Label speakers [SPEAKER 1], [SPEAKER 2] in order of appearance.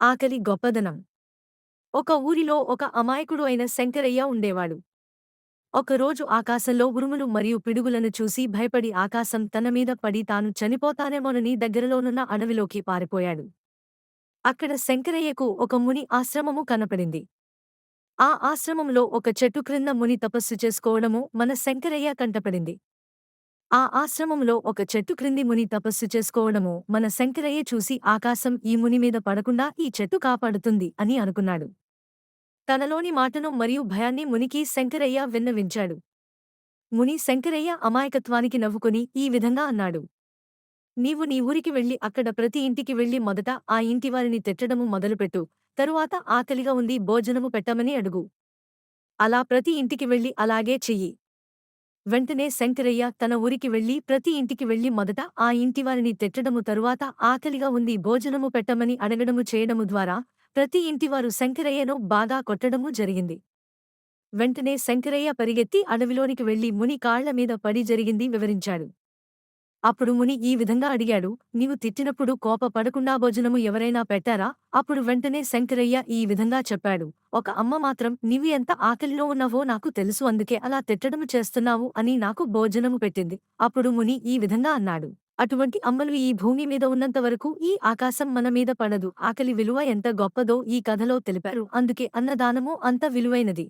[SPEAKER 1] ఆకలి గొప్పదనం. ఒక ఊరిలో ఒక అమాయకుడు అయిన శంకరయ్య ఉండేవాడు. ఒకరోజు ఆకాశంలో ఉరుములు మరియు పిడుగులను చూసి భయపడి ఆకాశం తన మీద పడి తాను చనిపోతానేమోనని దగ్గరలోనున్న అడవిలోకి పారిపోయాడు. అక్కడ శంకరయ్యకు ఒక ముని ఆశ్రమము కనపడింది. ఆ ఆశ్రమంలో ఒక చెట్టు క్రింద ముని తపస్సు చేసుకోవడము మన శంకరయ్య కంటపడింది. ఆ ఆశ్రమంలో ఒక చెట్టు క్రింది ముని తపస్సు చేసుకోవడము మన శంకరయ్య చూసి ఆకాశం ఈ ముని మీద పడకుండా ఈ చెట్టు కాపాడుతుంది అని అనుకున్నాడు. తనలోని మాటను మరియు భయాన్ని మునికి శంకరయ్య విన్నవించాడు. ముని శంకరయ్య అమాయకత్వానికి నవ్వుకుని ఈ విధంగా అన్నాడు. నీవు నీ ఊరికి వెళ్ళి అక్కడ ప్రతి ఇంటికి వెళ్ళి మొదట ఆ ఇంటివారిని తిట్టడము మొదలుపెట్టు తరువాత ఆకలిగా ఉంది భోజనము పెట్టమని అడుగు. అలా ప్రతి ఇంటికి వెళ్ళి అలాగే చెయ్యి. వెంటనే శంకరయ్య తన ఊరికి వెళ్ళి ప్రతి ఇంటికి వెళ్ళి మొదట ఆ ఇంటివారిని తెట్టడము తరువాత ఆకలిగా ఉంది భోజనము పెట్టమని అడగడము చేయడము ద్వారా ప్రతి ఇంటివారు శంకరయ్యను బాగా కొట్టడము జరిగింది. వెంటనే శంకరయ్య పరిగెత్తి అడవిలోనికి వెళ్ళి ముని కాళ్ళ మీద పడి జరిగింది వివరించాడు. అప్పుడు ముని ఈ విధంగా అడిగాడు నీవు తిట్టినప్పుడు కోప పడకుండా భోజనము ఎవరైనా పెట్టారా? అప్పుడు వెంటనే శంకరయ్య ఈ విధంగా చెప్పాడు ఒక అమ్మ మాత్రం నీవు ఎంత ఆకలిలో ఉన్నావో నాకు తెలుసు అందుకే అలా తిట్టడము చేస్తున్నావు అని నాకు భోజనము పెట్టింది. అప్పుడు ముని ఈ విధంగా అన్నాడు అటువంటి అమ్మలు ఈ భూమి మీద ఉన్నంత వరకు ఈ ఆకాశం మన మీద పడదు. ఆకలి విలువ ఎంత గొప్పదో ఈ కథలో తెలిపారు. అందుకే అన్నదానము అంత విలువైనది.